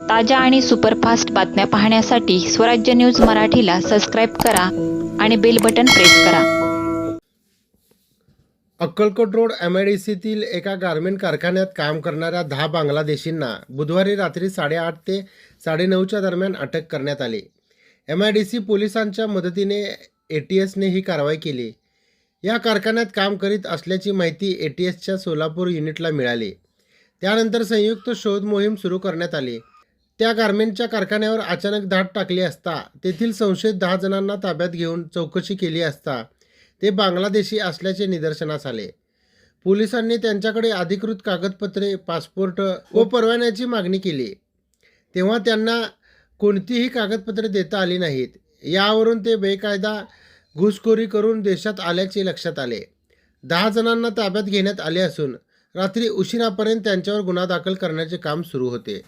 ताज्या आणि सुपरफास्ट बातम्या पाहण्यासाठी स्वराज्य न्यूज मराठीला सबस्क्राईब करा आणि बेल बटन प्रेस करा. Akkalkot road M I D सीतील एका गारमेंट कारखान्यात काम करणाऱ्या दहा बांगलादेशींना बुधवारी रात्री साडेआठ ते साडेनऊच्या दरम्यान अटक करण्यात आली. एम आय डी सी पोलिसांच्या मदतीने ए टी एसने ही कारवाई केली. या कारखान्यात काम करीत असल्याची माहिती ए टी एसच्या सोलापूर युनिटला मिळाली. त्यानंतर संयुक्त शोध मोहीम सुरू करण्यात आली. त्या गारमेंटच्या कारखान्यावर अचानक धाड टाकली असता तेथील संशयित दहा जणांना ताब्यात घेऊन चौकशी केली असता ते बांगलादेशी असल्याचे निदर्शनास आले. पोलिसांनी त्यांच्याकडे अधिकृत कागदपत्रे पासपोर्ट व परवान्याची मागणी केली. तेव्हा त्यांना कोणतीही कागदपत्रे देता आली नाहीत. यावरून ते बेकायदा घुसखोरी करून देशात आल्याचे लक्षात आले. दहा जणांना ताब्यात घेण्यात आले असून रात्री उशिरापर्यंत त्यांच्यावर गुन्हा दाखल करण्याचे काम सुरू होते.